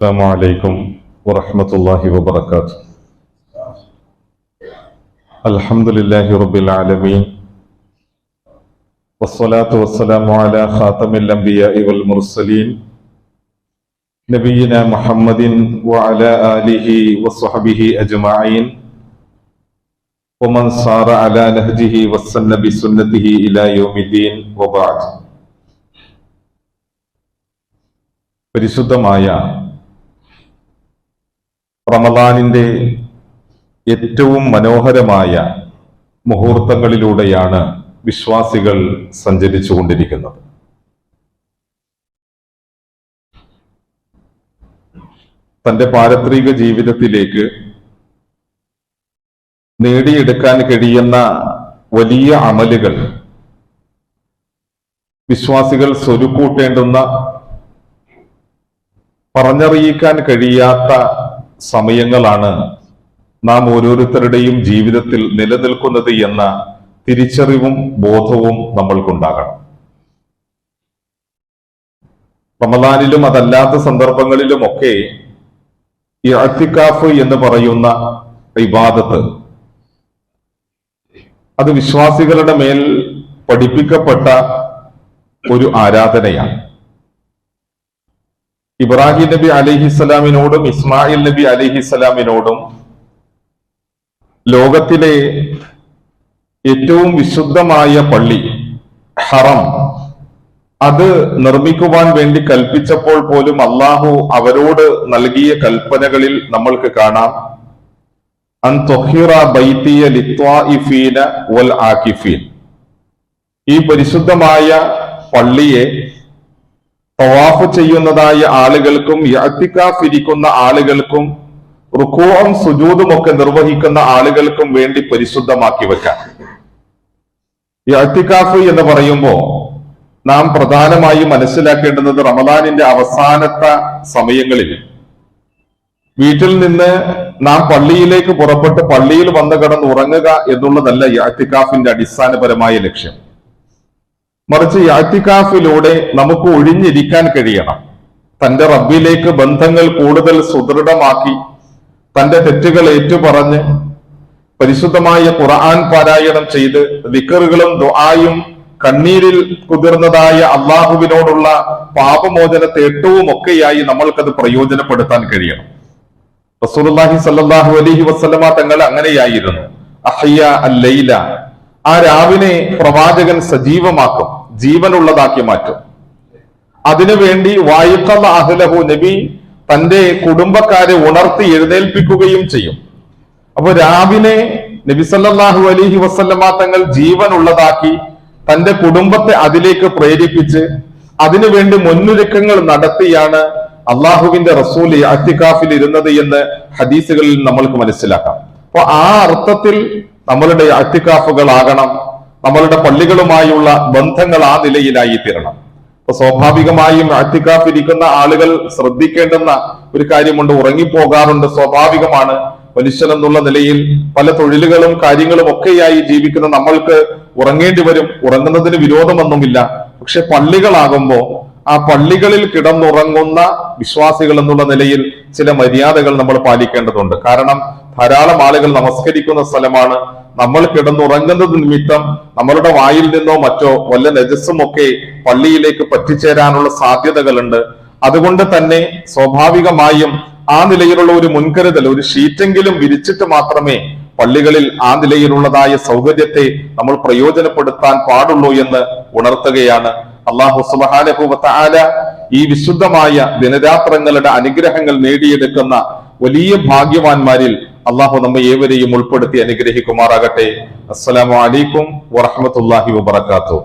السلام عليكم ورحمة الله وبركاته الحمد لله رب العالمين والصلاة والسلام على خاتم الأنبياء والمرسلين نبينا محمد وعلى آله وصحبه أجمعين ومن صار على نهجه واستن بسنته إلى يوم الدين وبعد പരിശുദ്ധമായ റമദാനിന്റെ ഏറ്റവും മനോഹരമായ മുഹൂർത്തങ്ങളിലൂടെയാണ് വിശ്വാസികൾ സഞ്ചരിച്ചു കൊണ്ടിരിക്കുന്നത് തന്റെ പാരത്രിക ജീവിതത്തിലേക്ക് നേടിയെടുക്കാൻ കഴിയുന്ന വലിയ അമലുകൾ വിശ്വാസികൾ സ്വരുക്കൂട്ടേണ്ടുന്ന പറഞ്ഞറിയിക്കാൻ കഴിയാത്ത സമയങ്ങളാണ് നാം ഓരോരുത്തരുടെയും ജീവിതത്തിൽ നിലനിൽക്കുന്നത് എന്ന തിരിച്ചറിവും ബോധവും നമ്മൾക്കുണ്ടാകണം. റമദാനിലും അതല്ലാത്ത സന്ദർഭങ്ങളിലുമൊക്കെ ഈ അത്തിക്കാഫ് എന്ന് പറയുന്ന ഇബാദത്ത് അത് വിശ്വാസികളുടെ മേൽ പഠിപ്പിക്കപ്പെട്ട ഒരു ആരാധനയാണ്. ഇബ്രാഹിം നബി അലിഹിസ്സലാമിനോടും ഇസ്മായിൽ നബി അലിഹിസ്സലാമിനോടും ലോകത്തിലെ ഏറ്റവും വിശുദ്ധമായ പള്ളി ഹറം അത് നിർമ്മിക്കുവാൻ വേണ്ടി കൽപ്പിച്ചപ്പോൾ പോലും അള്ളാഹു അവരോട് നൽകിയ കൽപ്പനകളിൽ നമ്മൾക്ക് കാണാം. ഈ പരിശുദ്ധമായ പള്ളിയെ തവാഫ് ചെയ്യുന്നതായ ആളുകൾക്കും യഅത്തിക്കാഫ് ഇരിക്കുന്ന ആളുകൾക്കും റുക്കുവും സുജൂതും ഒക്കെ നിർവഹിക്കുന്ന ആളുകൾക്കും വേണ്ടി പരിശുദ്ധമാക്കി വെക്കാം. യഅത്തിക്കാഫ് എന്ന് പറയുമ്പോൾ നാം പ്രധാനമായും മനസ്സിലാക്കേണ്ടുന്നത് റമദാനിന്റെ അവസാനത്തെ സമയങ്ങളിൽ. വീട്ടിൽ നിന്ന് നാം പള്ളിയിലേക്ക് പുറപ്പെട്ട് പള്ളിയിൽ വന്ന് കിടന്ന് ഉറങ്ങുക എന്നുള്ളതല്ല യാത്തിക്കാഫിന്റെ അടിസ്ഥാനപരമായ ലക്ഷ്യം. മറിച്ച് യാത്തിക്കാഫിലൂടെ നമുക്ക് ഒഴിഞ്ഞിരിക്കാൻ കഴിയണം. തന്റെ റബ്ബിലേക്ക് ബന്ധങ്ങൾ കൂടുതൽ സുദൃഢമാക്കി തന്റെ തെറ്റുകൾ ഏറ്റുപറഞ്ഞ് പരിശുദ്ധമായ ഖുർആൻ പാരായണം ചെയ്ത് വിക്കറുകളും ദുആയും കണ്ണീരിൽ കുതിർന്നതായ അള്ളാഹുവിനോടുള്ള പാപമോചന തേട്ടവും ഒക്കെയായി നമ്മൾക്കത് പ്രയോജനപ്പെടുത്താൻ കഴിയണം. റസൂലുള്ളാഹി സല്ലല്ലാഹു അലൈഹി വസല്ലമ തങ്ങൾ അങ്ങനെയായിരുന്നു. അഹയ്യ അല്ലൈല ആ രാവിനെ പ്രവാചകൻ സജീവമാക്കും ജീവനുള്ളതാക്കി മാറ്റും. അതിനുവേണ്ടി വായുക്കള്ള അഹ്ലഹു നബി തന്റെ കുടുംബക്കാരെ ഉണർത്തി എഴുന്നേൽപ്പിക്കുകയും ചെയ്യും. അപ്പൊ നബി സല്ലല്ലാഹു അലൈഹി വസല്ലമ തങ്ങൾ ജീവനുള്ളതാക്കി തന്റെ കുടുംബത്തെ അതിലേക്ക് പ്രേരിപ്പിച്ച് അതിനുവേണ്ടി മുന്നൊരുക്കങ്ങൾ നടത്തിയാണ് അള്ളാഹുവിന്റെ റസൂൽ അത്തിക്കാഫിൽ ഇരുന്നത് എന്ന് ഹദീസുകളിൽ നമ്മൾക്ക് മനസ്സിലാക്കാം. അപ്പൊ ആ അർത്ഥത്തിൽ നമ്മളുടെ അത്തിക്കാഫുകളാകണം നമ്മളുടെ പള്ളികളുമായുള്ള ബന്ധങ്ങൾ ആ നിലയിലായി തീരണം. അപ്പൊ സ്വാഭാവികമായും അത്തിക്കാഫിരിക്കുന്ന ആളുകൾ ശ്രദ്ധിക്കേണ്ടുന്ന ഒരു കാര്യമുണ്ട് ഉറങ്ങിപ്പോകാറുണ്ട് സ്വാഭാവികമാണ്. മനുഷ്യൻ എന്നുള്ള നിലയിൽ പല തൊഴിലുകളും കാര്യങ്ങളും ഒക്കെയായി ജീവിക്കുന്ന നമ്മൾക്ക് ഉറങ്ങേണ്ടി വരും. ഉറങ്ങുന്നതിന് വിരോധമൊന്നുമില്ല. പക്ഷെ പള്ളികളാകുമ്പോ ആ പള്ളികളിൽ കിടന്നുറങ്ങുന്ന വിശ്വാസികൾ എന്നുള്ള നിലയിൽ ചില മര്യാദകൾ നമ്മൾ പാലിക്കേണ്ടതുണ്ട്. കാരണം ധാരാളം ആളുകൾ നമസ്കരിക്കുന്ന സ്ഥലമാണ്. നമ്മൾ കിടന്നുറങ്ങുന്നത് നിമിത്തം നമ്മളുടെ വായിൽ നിന്നോ മറ്റോ വല്ല നജസ്സുമൊക്കെ പള്ളിയിലേക്ക് പറ്റിച്ചേരാനുള്ള സാധ്യതകളുണ്ട്. അതുകൊണ്ട് തന്നെ സ്വാഭാവികമായും ആ നിലയിലുള്ള ഒരു മുൻകരുതൽ ഒരു ഷീറ്റെങ്കിലും വിരിച്ചിട്ട് മാത്രമേ പള്ളികളിൽ ആ നിലയിലുള്ളതായ സൗകര്യത്തെ നമ്മൾ പ്രയോജനപ്പെടുത്താൻ പാടുള്ളൂ എന്ന് ഉണർത്തുകയാണ് അള്ളാഹു സുബാനുഭവത്താല ഈ വിശുദ്ധമായ ദിനരാത്രങ്ങളുടെ അനുഗ്രഹങ്ങൾ നേടിയെടുക്കുന്ന വലിയ ഭാഗ്യവാന്മാരിൽ അള്ളാഹു നമ്മെ ഏവരെയും ഉൾപ്പെടുത്തി അനുഗ്രഹിക്കുമാറാകട്ടെ. അസ്സലാമു അലൈക്കും വറഹമത്തല്ലാഹി വബർക്കാത്തു